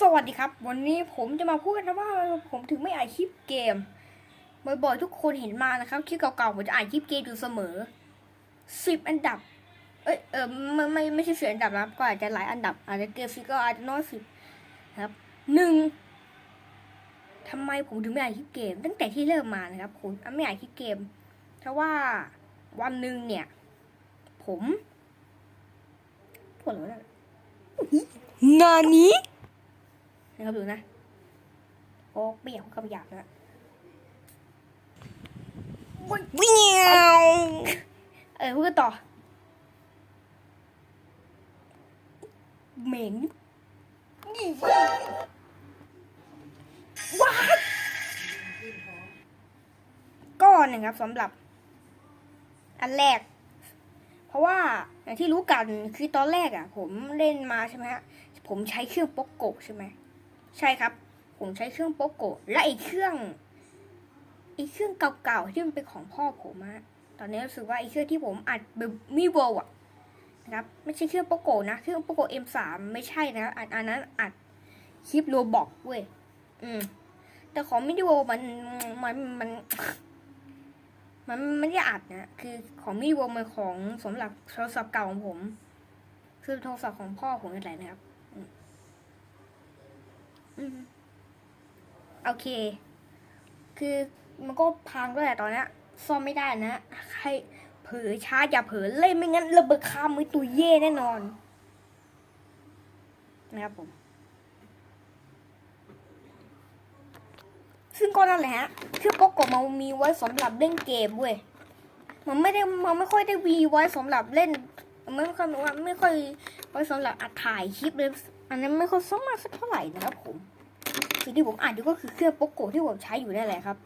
สวัสดีครับ วันนี้ผมจะมาพูดนะว่าผมถึงไม่อ่านคลิปเกมบ่อยๆทุกคนเห็นมานะครับคลิปเก่าๆผมจะอ่านคลิปเกมอยู่เสมอสิบอันดับ เอ้ยเออไม่ไม่ไม่ใช่สิบอันดับนะครับก็อาจจะหลายอันดับ อาจจะเกมฟิกก็อาจจะน้อยสิบครับหนึ่งทำไมผมถึงไม่อ่านคลิปเกม ตั้งแต่ที่เริ่มมานะครับ ผมไม่อ่านคลิปเกมเพราะว่าวันหนึ่งเนี่ย ผมปวดหัวแล้วงาน นี้นะครับดูนะ โอ้ไม่อยากเข้าไปอยากนะวิ่งเออพูดกันต่อเหม็นนี่ว้าก็นะครับสำหรับ อันแรก เพราะว่าอย่างที่รู้กันคือตอนแรกอะ ผมเล่นมาใช่ไหมฮะผมใช้เครื่องโป๊กโกะใช่ไหม ใช่ครับ ผมใช้เครื่องโป๊กโกะและไอ้เครื่องไอ้เครื่องเก่าๆที่มันเป็นของพ่อผมอะตอนนี้รู้สึกว่าไอ้เครื่องที่ผมอัดแบบมีโวอะนะครับไม่ใช่เครื่องโป๊กโกนะเครื่องโป๊กโกะ M3 ไม่ใช่นะอันอันนั้นอัดคลิปโรบอกเว้ยอืมแต่ของมิดิโวมันมันมันมันมันไม่ได้อัดนะ คือของมิดิโวมันของสำหรับโทรศัพท์เก่าของผม คือโทรศัพท์ของพ่อผมอะไรนะครับอืม โอเค คือมันก็พังด้วยแหละตอนนี้ซ่อมไม่ได้นะ ใครเผลอช้าอย่าเผลอเล่นไม่งั้นระเบิดคามือตัวเย่แน่นอน นะครับผม ซึ่งก็นั่นแหละฮะคือโปโกมันมีไว้สำหรับเล่นเกมเว้ย มันไม่ได้มันไม่ค่อยได้วีไว้สำหรับเล่น มันไม่ค่อยว่าไม่ค่อยไว้สำหรับอัดถ่ายคลิปเลย อันนั้นไม่ค่อยสมากสักเท่าไหร่นะครับผมสิ่งที่ผมอ่านดูก็คือเครื่องโปโกที่ผมใช้อยู่นั่นแหละครับ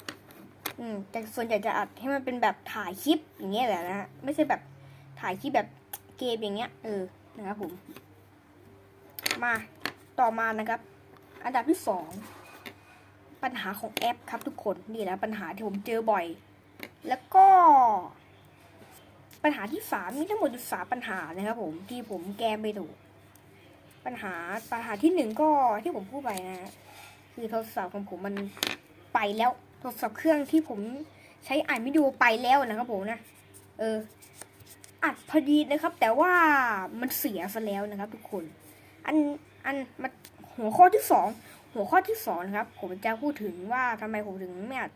อืม แต่ส่วนใหญ่จะอัดให้มันเป็นแบบถ่ายคลิปอย่างเงี้ยแหละนะฮะไม่ใช่แบบถ่ายคลิปแบบเกมอย่างเงี้ย เออนะครับผม มาต่อมานะครับ อันดับที่สองปัญหาของแอปครับทุกคนนี่แหละปัญหาที่ผมเจอบ่อย แล้วก็ ปัญหาที่สามมีทั้งหมดสามปัญหานะครับผมที่ผมแก้ไม่ถูก ปัญหาปัญหาที่หนึ่งก็ที่ผมพูดไปนะคือโทรศัพท์ของผมมันไปแล้วโทรศัพท์เครื่องที่ผมใช้อ่านวิดีโอไปแล้วนะครับผมนะเอออัดพอดีนะครับ แต่ว่ามันเสียซะแล้วนะครับ ทุกคน อันอันมาหัวข้อที่สองหัวข้อที่สองครับ ผมจะพูดถึงว่าทำไมผมถึงไม่อัด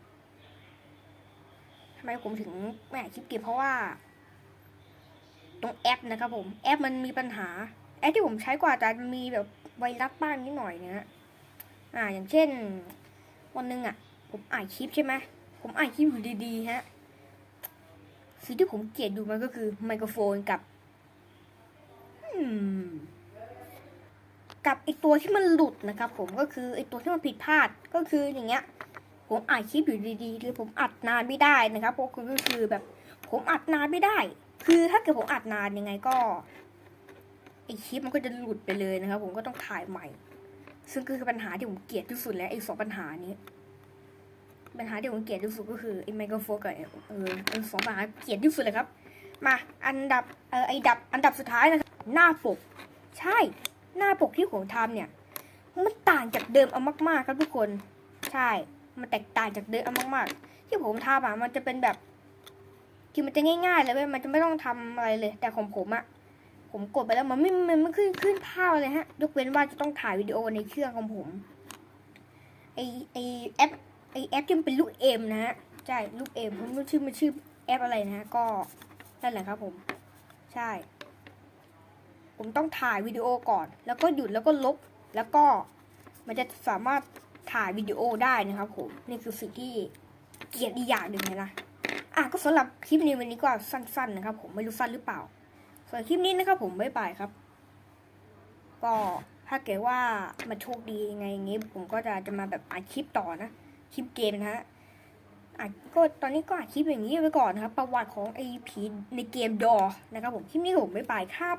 ทำไมผมถึงไม่อัดคลิปเกมเพราะว่า ตรงแอปนะครับผมแอปมันมีปัญหา แอปที่ผมใช้กว่าจะมีแบบไวรัสบ้างนิดหน่อยนะฮะอ่า อย่างเช่น วันหนึ่งอะ ผมอ่านคลิปใช่ไหมผมอ่านคลิปอยู่ดีๆฮะสิ่งที่ผมเกลียดดูมันก็คือไมโครโฟนกับอืมกับไอตัวที่มันหลุดนะครับ ผมก็คือไอตัวที่มันผิดพลาดก็คืออย่างเงี้ย ผมอ่านคลิปอยู่ดีๆหรือผมอัดนานไม่ได้นะครับก็คือก็คือแบบ ผมอัดนานไม่ได้ คือถ้าเกิดผมอัดนานยังไงก็ ไอคลิปมันก็จะหลุดไปเลยนะครับ ผมก็ต้องถ่ายใหม่ ซึ่งก็คือปัญหาที่ผมเกลียดที่สุดแล้วไอสองปัญหานี้ ปัญหาที่ผมเกลียดที่สุดก็คือไอไมโครโฟนกับอ้เออไอสองปัญหาเกลียดที่สุดเลยครับ มาอันดับเออไอดับอันดับสุดท้ายนะครับหน้าปก ใช่ หน้าปกที่ผมทำเนี่ยมันต่างจากเดิมเอามากๆครับทุกคน ใช่ มันแตกต่างจากเดิมเอามากๆ ที่ผมทำอะมันจะเป็นแบบคือมันจะง่ายๆเลยเว้ยมันจะไม่ต้องทำอะไรเลย แต่ของผมอะ ผมกดไปแล้วมันไม่ มันไม่ขึ้นขึ้นภาพเลยฮะ ยกเว้นว่าจะต้องถ่ายวิดีโอในเครื่องของผม ไอไอแอปไอแอปที่มันเป็นลูกเอ็มนะฮะ ใช่ ลูกเอ็มผมไม่รู้ชื่อมันชื่อแอปอะไรนะฮะ ก็นั่นแหละครับผม ใช่ ผมต้องถ่ายวิดีโอก่อน แล้วก็หยุดแล้วก็ลบ แล้วก็มันจะสามารถถ่ายวิดีโอได้นะครับผม นี่คือสิ่งที่เกียดอีกอย่างหนึ่งเลยนะ อะก็สำหรับคลิปในวันนี้ก็สั้นๆนะครับผมไม่รู้สั้นหรือเปล่า ส่วนคลิปนี้นะครับผมบ๊ายบายครับ ก็ถ้าเกิดว่ามันโชคดียังไงอย่างงี้ ผมก็จะจะมาแบบอัดคลิปต่อนะ คลิปเกมนะฮะอัดก็ตอนนี้ก็อัดคลิปอย่างนี้ไว้ก่อนนะครับ ประวัติของไอ้ผีในเกมดอนะครับผมคลิปนี้ผมบ๊ายบายครับ